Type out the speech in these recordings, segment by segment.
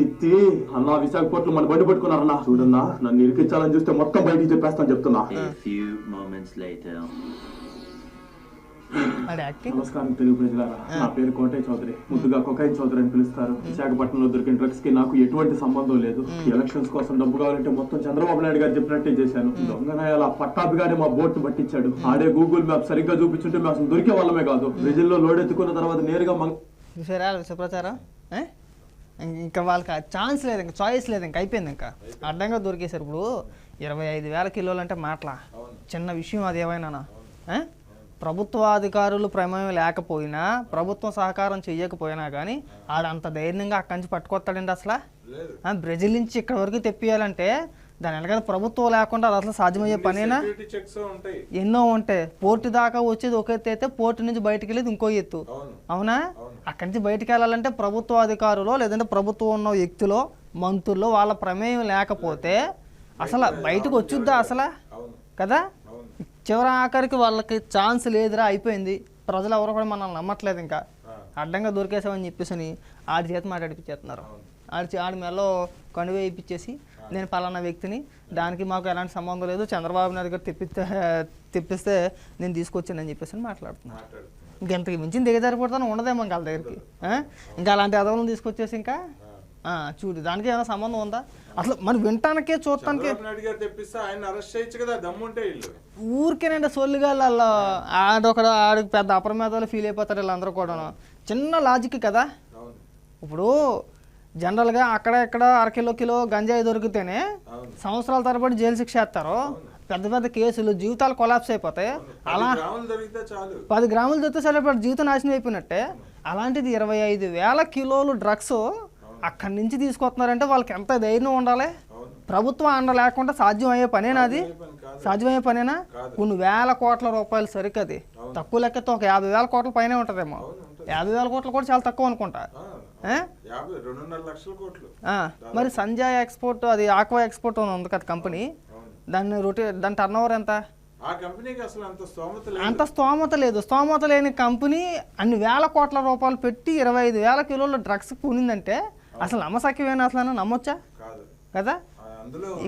కీర్తి అన్నా విశాఖపట్నం మన బండి పట్టుకున్నారన్నా. చూడన్నా నన్ను ఇరికించాలని చూస్తే మొత్తం బయటికి చెప్పేస్తాను చెప్తున్నా. నమస్కారం తెలుగు ప్రజలారా నా పేరు కోటయ్య చౌదరి. ముద్దుగా కొకాయి చౌదరి అని పిలుస్తారు. విశాఖపట్నంలో దొరికిన డ్రగ్స్కి నాకు ఎటువంటి సంబంధం లేదు. ఎలక్షన్స్ కోసం డబ్బు కావాలంటే మొత్తం చంద్రబాబు నాయుడు గారు చెప్పినట్టే చేశాను. దొంగనాయాల పట్టాభిగానే మా బోట్ పట్టించాడు. ఆడే గూగుల్ మ్యాప్ సరిగ్గా చూపించుంటే మేము అసలు దొరికే వాళ్ళమే కాదు. బ్రెజిల్లో లోడ్ ఎత్తుకున్న తర్వాత నేరుగా చూసారా విషప్రచారం? ఇంకా వాళ్ళకి ఛాన్స్ లేదు ఇంకా చాయిస్ లేదు ఇంకా అయిపోయింది ఇంకా. అడ్డంగా దొరికేశారు ఇప్పుడు. ఇరవై ఐదు వేల కిలోలు అంటే మాటలా. చిన్న విషయం అది ఏమైనా ప్రభుత్వాధికారులు ప్రమేయం లేకపోయినా ప్రభుత్వం సహకారం చెయ్యకపోయినా కానీ ఆడంత ధైర్యంగా అక్కడి నుంచి పట్టుకొస్తాడండి అసలు. బ్రెజిల్ నుంచి ఇక్కడ వరకు తెప్పియాలంటే దాని వెనకాల ప్రభుత్వం లేకుండా అది అసలు సాధ్యమయ్యే పనేనా? ఎన్నో ఉంటాయి. పోర్టు దాకా వచ్చేది ఒక ఎత్తు అయితే పోర్టు నుంచి బయటికి వెళ్ళేది ఇంకో ఎత్తు. అవును. అక్కడి నుంచి బయటికి వెళ్ళాలంటే ప్రభుత్వ అధికారులు లేదంటే ప్రభుత్వం ఉన్న వ్యక్తులు మంత్రులు వాళ్ళ ప్రమేయం లేకపోతే అసలు బయటకు వచ్చుద్దా అసలు? కదా? చివరి ఆఖరికి వాళ్ళకి ఛాన్స్ లేదురా అయిపోయింది. ప్రజలు ఎవరు కూడా మనల్ని నమ్మట్లేదు ఇంకా. అడ్డంగా దొరికేసామని చెప్పేసి ఆడి చేత మాట్లాడిపించేస్తున్నారు ఆడి ఆడి మెల్లో కనువ వేయించేసి నేను పలానా వ్యక్తిని. దానికి మాకు ఎలాంటి సంబంధం లేదు. చంద్రబాబు నాయుడు గారు తెప్పిస్తే తెప్పిస్తే నేను తీసుకొచ్చానని చెప్పేసి మాట్లాడుతున్నాను మాట్లాడుతున్నారు ఇంకెంతకి మించిన దిగజారిపోతాను ఉండదేమో ఇంకా వాళ్ళ దగ్గరికి? ఇంకా అలాంటి అదవులను తీసుకొచ్చేసి ఇంకా? చూడు దానికి ఏమైనా సంబంధం ఉందా? అసలు మనం వినటానికే చూడటానికే. ఊరికేనండి సొల్లుగాళ్ళు వాళ్ళ ఆడొకడు ఆడికి పెద్ద అప్రమేదాలు ఫీల్ అయిపోతారు వీళ్ళందరూ కూడా చిన్న లాజిక్ కదా? ఇప్పుడు జనరల్గా అక్కడ ఇక్కడ అరకిలో కిలో గంజాయి దొరికితేనే సంవత్సరాల తరబడి జైలు శిక్ష వేస్తారు పెద్ద పెద్ద కేసులు జీవితాలు కొలాప్స్ అయిపోతాయి. పది గ్రాములు దొరికితే చాలు. పది గ్రాములు దొరికితే సరే ఇప్పుడు జీవితం నాశనం అయిపోయినట్టే. అలాంటిది ఇరవై ఐదు వేల కిలోలు డ్రగ్స్ అక్కడి నుంచి తీసుకొస్తున్నారంటే వాళ్ళకి ఎంత ధైర్యం ఉండాలి? ప్రభుత్వం అండ లేకుండా సాధ్యం అయ్యే పనేనా అది? సాధ్యమయ్యే పనేనా. కొన్ని వేల కోట్ల రూపాయలు సరికది. తక్కువ లెక్కతో ఒక యాభై వేల కోట్ల పైనే ఉంటుందేమో. యాభై వేల కోట్లు కూడా చాలా తక్కువ అనుకుంటా. మరి సంజయ్ ఎక్స్పోర్ట్ అది ఆక్వా ఎక్స్పోర్ట్ ఉంది కదా కంపెనీ. దాన్ని రొటే దాని టర్న్ ఓవర్ ఎంత? అంత స్తోమత లేదు. స్తోమత లేని కంపెనీ అన్ని వేల కోట్ల రూపాయలు పెట్టి ఇరవై ఐదు వేల కిలోల డ్రగ్స్ కొనిందంటే అసలు నమ్మసక్యమేనా అసలు నమ్మొచ్చా? కాదు.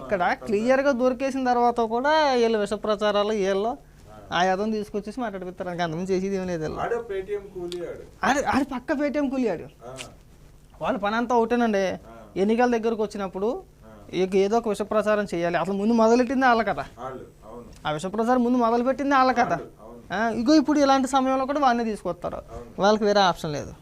ఇక్కడ క్లియర్గా దొరికేసిన తర్వాత కూడా వీళ్ళు విష ప్రచారాలు వీళ్ళు ఆ యదం తీసుకొచ్చేసి మాట్లాడిపిస్తారు. ఇంకా అంతమంది చేసేది ఏం లేదు వీళ్ళు. ఆడో పక్క పేటీఎం కూలియాడు. వాళ్ళ పని అంతా ఒకటేనండి ఎన్నికల దగ్గరకు వచ్చినప్పుడు ఇక ఏదో ఒక విష ప్రచారం చేయాలి. అసలు ముందు మొదలెట్టింది వాళ్ళ కదా వాళ్ళు అవును. ఆ విష ప్రచారం ముందు మొదలుపెట్టింది వాళ్ళ కదా ఆ, ఇగో ఇప్పుడు ఇలాంటి సమయంలో కూడా వాళ్ళని తీసుకొస్తారు. వాళ్ళకి వేరే ఆప్షన్ లేదు.